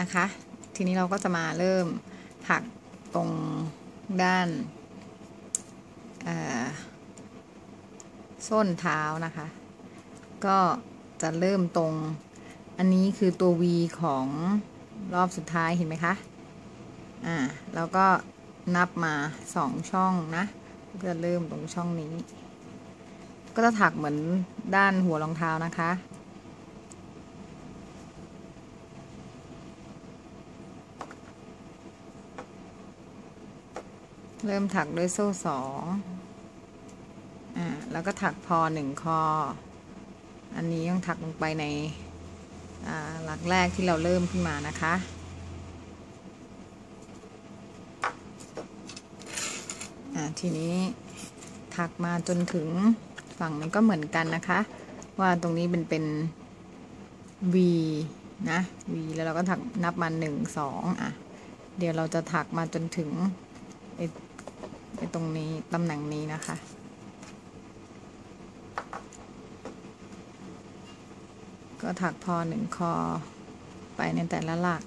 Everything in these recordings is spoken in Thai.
นะคะ ทีนี้เราก็จะมาเริ่มถักตรงด้านส้นเท้านะคะ ก็จะเริ่มตรง อันนี้คือตัว V ของรอบสุดท้ายเห็นไหมคะ อ่า แล้วก็นับมาสองช่องนะ ก็จะเริ่มตรงช่องนี้ ก็จะถักเหมือนด้านหัวรองเท้านะคะ เริ่มถักด้วยโซ่สองอ่า แล้วก็ถักพอหนึ่งคอ อันนี้ต้องถักลงไปในหลักแรกที่เราเริ่มขึ้นมานะคะ ทีนี้ถักมาจนถึงฝั่งนี้ก็เหมือนกันนะคะ ว่าตรงนี้เป็นเป็น V นะ V แล้วเราก็ถักนับมาหนึ่งสองอะ เดี๋ยวเราจะถักมาจนถึง ไอ้ไอ้ตรงนี้ตำแหน่งนี้นะคะ ก็ถักพอหนึ่งคอไปในแต่ละหลัก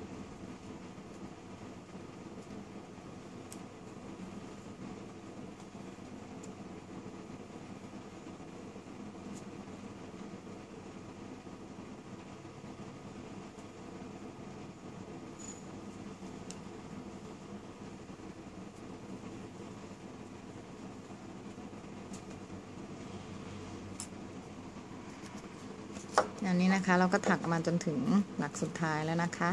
อันนี้นะคะเราก็ถักมาจนถึงหลักสุดท้ายแล้วนะคะ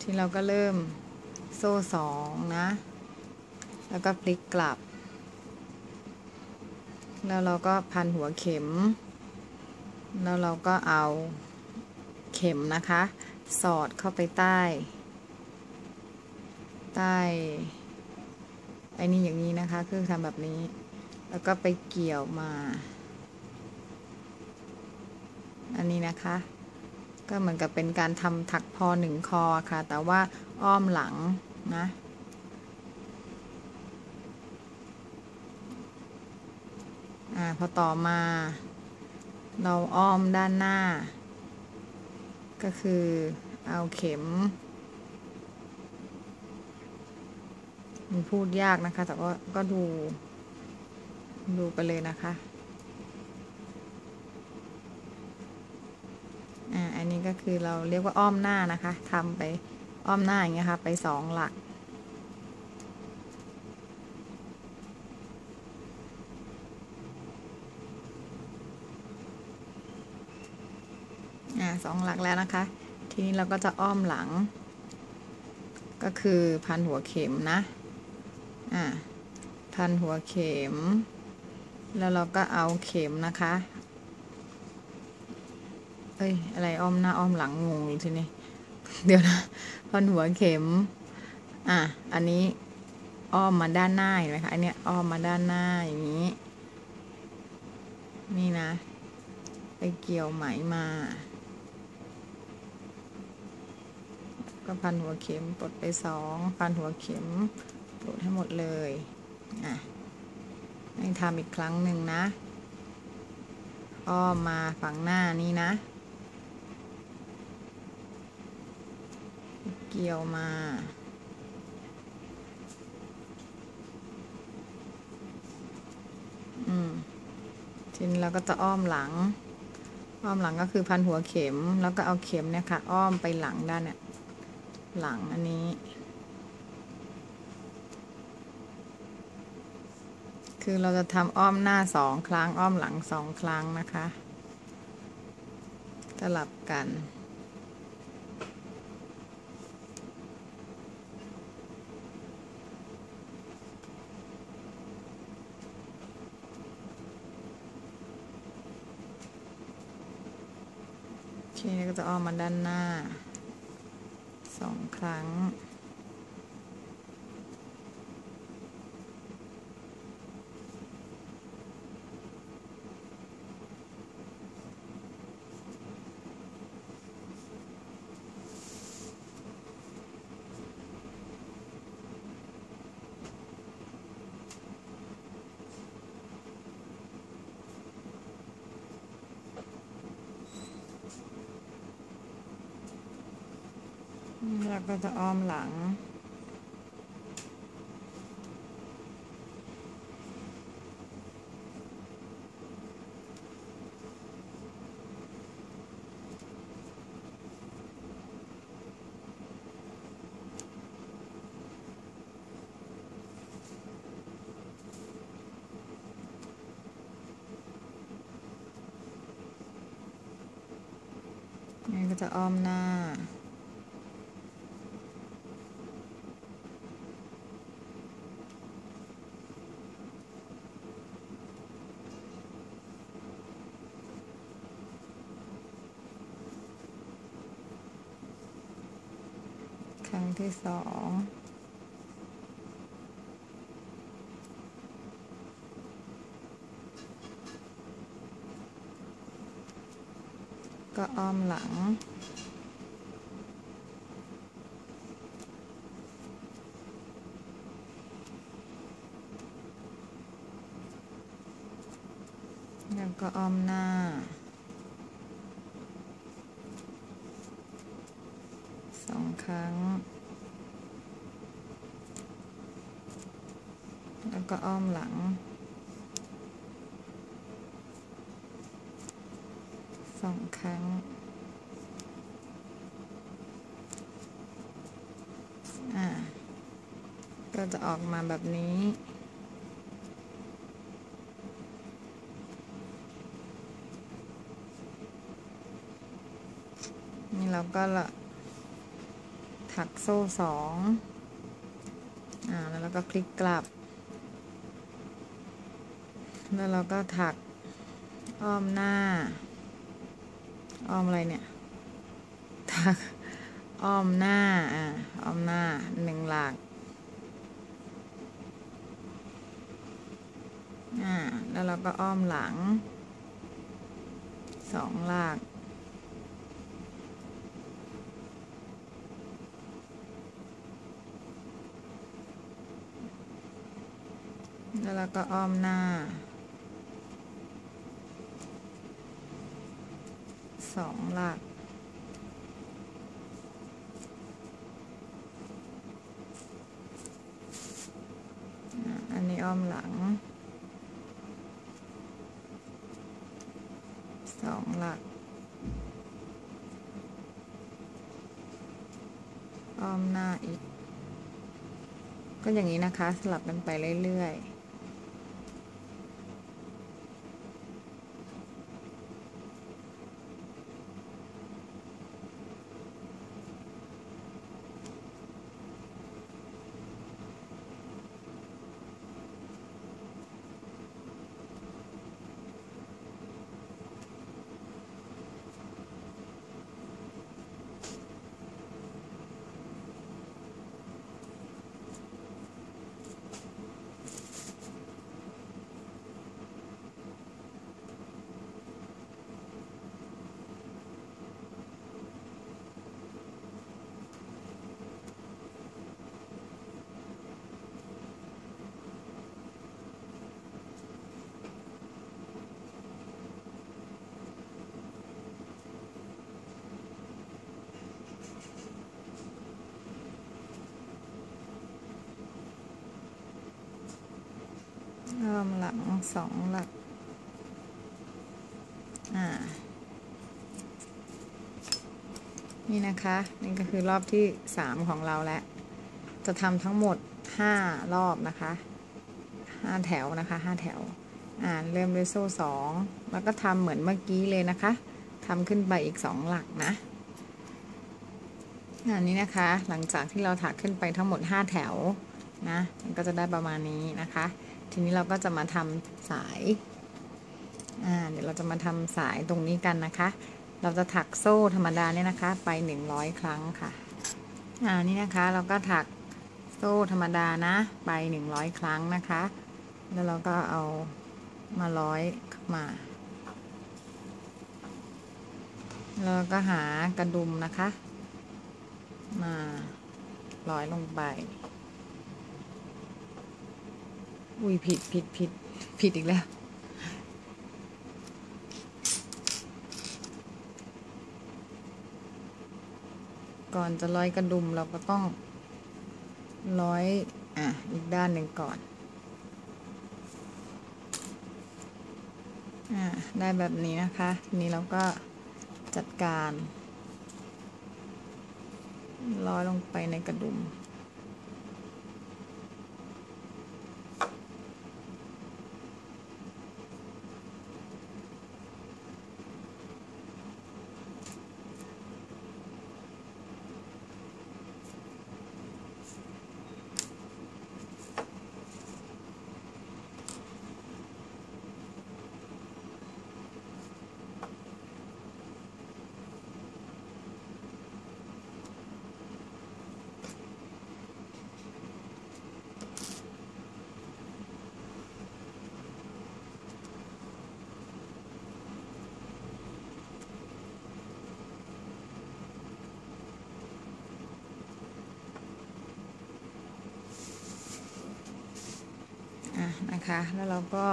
ที่เราก็เริ่มโซ่สองนะ แล้วก็พลิกกลับ แล้วเราก็พันหัวเข็ม แล้วเราก็เอาเข็มนะคะ สอดเข้าไปใต้ ใต้ไอ้นี่อย่างนี้นะคะ คือทำแบบนี้ แล้วก็ไปเกี่ยวมา อันนี้นะคะ ก็เหมือนกับเป็นการทำถักพอหนึ่งคอค่ะ แต่ว่าอ้อมหลังนะ อ่า พอต่อมา เราอ้อมด้านหน้า ก็คือเอาเข็ม มันพูดยากนะคะ แต่ก็ก็ดู ดูไปเลยนะคะ อ่า อันนี้ก็คือเราเรียกว่าอ้อมหน้านะคะทำไปอ้อมหน้าอย่างเงี้ยค่ะ ไปสองหลัก อ่าสองหลักแล้วนะคะ ทีนี้เราก็จะอ้อมหลัง ก็คือพันหัวเข็มนะ อ่าพันหัวเข็ม แล้วเราก็เอาเข็มนะคะ เอ้ย อะไรอ้อมหน้าอ้อมหลังงงอยู่ทีนี้ เดี๋ยวนะ พันหัวเข็ม อะ อันนี้อ้อมมาด้านหน้าเห็นไหมคะ อันเนี้ยอ้อมมาด้านหน้าอย่างนี้ นี่นะ ไปเกี่ยวไหมมา ก็พันหัวเข็มปลดไปสอง พันหัวเข็ม ดให้หมดเลย อะให้ทำอีกครั้งหนึ่งนะ อ้อมมาฝั่งหน้านี้นะ เกี่ยวมา อืม ทีนี้เราก็จะอ้อมหลัง อ้อมหลังก็คือพันหัวเข็ม แล้วก็เอาเข็มเนี่ยค่ะ อ้อมไปหลังด้านเนี่ย หลังอันนี้ คือเราจะทำอ้อมหน้าสองครั้ง อ้อมหลังสองครั้งนะคะ สลับกันโอเคก็จะอ้อมมาด้านหน้าสองครั้ง แล้วก็จะอ้อมหลัง นี่ก็จะอ้อมหน้า ครั้งที่สองก็อ้อมหลัง แล้วก็อ้อมหน้า สอง ครั้ง แล้วก็อ้อมหลัง สองครั้ง อ่า ก็จะออกมาแบบนี้นี่เราก็ละ ถักโซ่สองอ่าแล้วเราก็คลิกกลับ แล้วเราก็ถักอ้อมหน้า อ้อมอะไรเนี่ย ถักอ้อมหน้า อ่า อ้อมหน้าหนึ่งหลักอ่า แล้วเราก็อ้อมหลังสองหลัก แล้วเราก็อ้อมหน้าสองหลัก อันนี้อ้อมหลังสองหลัก อ้อมหน้าอีก ก็อย่างนี้นะคะ สลับกันไปเรื่อยๆ เริ่มหลังสองหลัก อ่า นี่นะคะ นี่ก็คือรอบที่สามของเราแล้ว จะทำทั้งหมดห้ารอบนะคะห้าแถวนะคะห้าแถว อ่า เริ่มด้วยโซ่สองแล้วก็ทำเหมือนเมื่อกี้เลยนะคะทำขึ้นไปอีกสองหลักนะอันนี้นะคะ หลังจากที่เราถักขึ้นไปทั้งหมด 5 แถวนะ มันก็จะได้ประมาณนี้นะคะ ทีนี้เราก็จะมาทำสาย อ่า เดี๋ยวเราจะมาทำสายตรงนี้กันนะคะ เราจะถักโซ่ธรรมดาเนี่ยนะคะ ไป 100 ครั้งค่ะ อ่า นี่นะคะ เราก็ถักโซ่ธรรมดานะ ไป 100 ครั้งนะคะ แล้วเราก็เอามาร้อยมา แล้วก็หากระดุมนะคะ มาร้อยลงไป อุ้ยผิดผิดผิดผิดอีกแล้ว ก่อนจะร้อยกระดุมเราก็ต้องร้อยอะอีกด้านหนึ่งก่อน อ่าได้แบบนี้นะคะ นี้เราก็จัดการร้อยลงไปในกระดุม นะคะ แล้วเราก็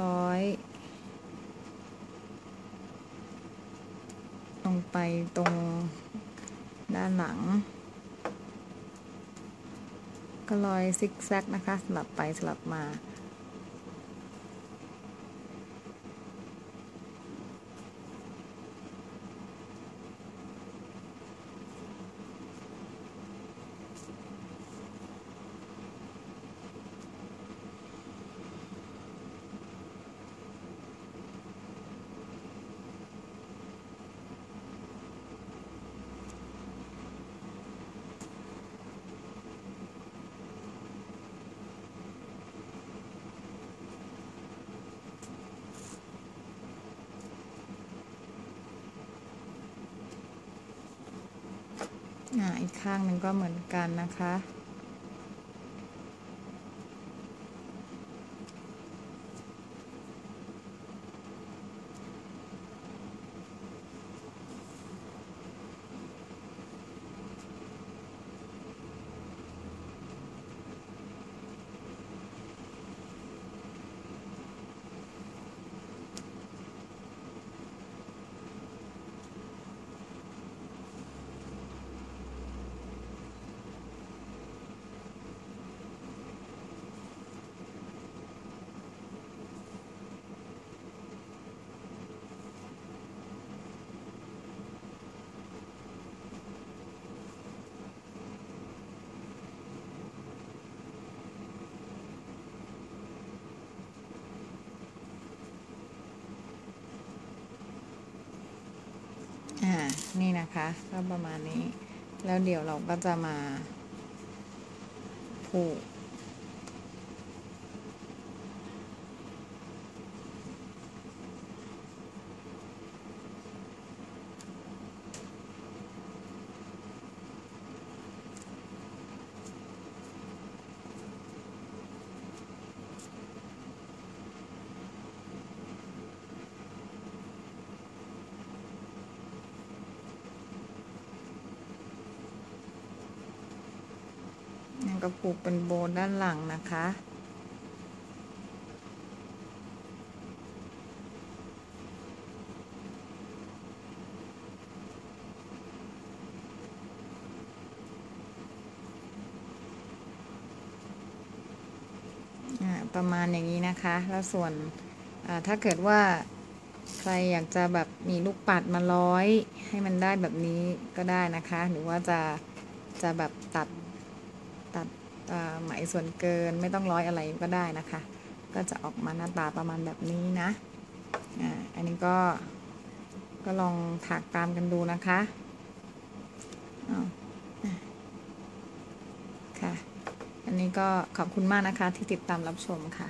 ร้อย ลงไปตรงด้านหลัง ก็ร้อยซิกแซกนะคะ สลับไปสลับมา อ่าอีกข้างหนึ่งก็เหมือนกันนะคะ อ่า นี่นะคะก็ประมาณนี้ แล้วเดี๋ยวเราก็จะมาผูก นั่นก็ผูกเป็นโบด้านหลังนะคะอ่าประมาณอย่างนี้นะคะ แล้วส่วนอ่าถ้าเกิดว่าใครอยากจะแบบมีลูกปัดมาร้อยให้มันได้แบบนี้ก็ได้นะคะ หรือว่าจะจะแบบตัด ตัดไหมส่วนเกินไม่ต้องร้อยอะไรก็ได้นะคะ ก็จะออกมาหน้าตาประมาณแบบนี้นะอ่าอันนี้ก็ก็ลองถักตามกันดูนะคะอ้าวอะค่ะ อันนี้ก็ขอบคุณมากนะคะที่ติดตามรับชมค่ะ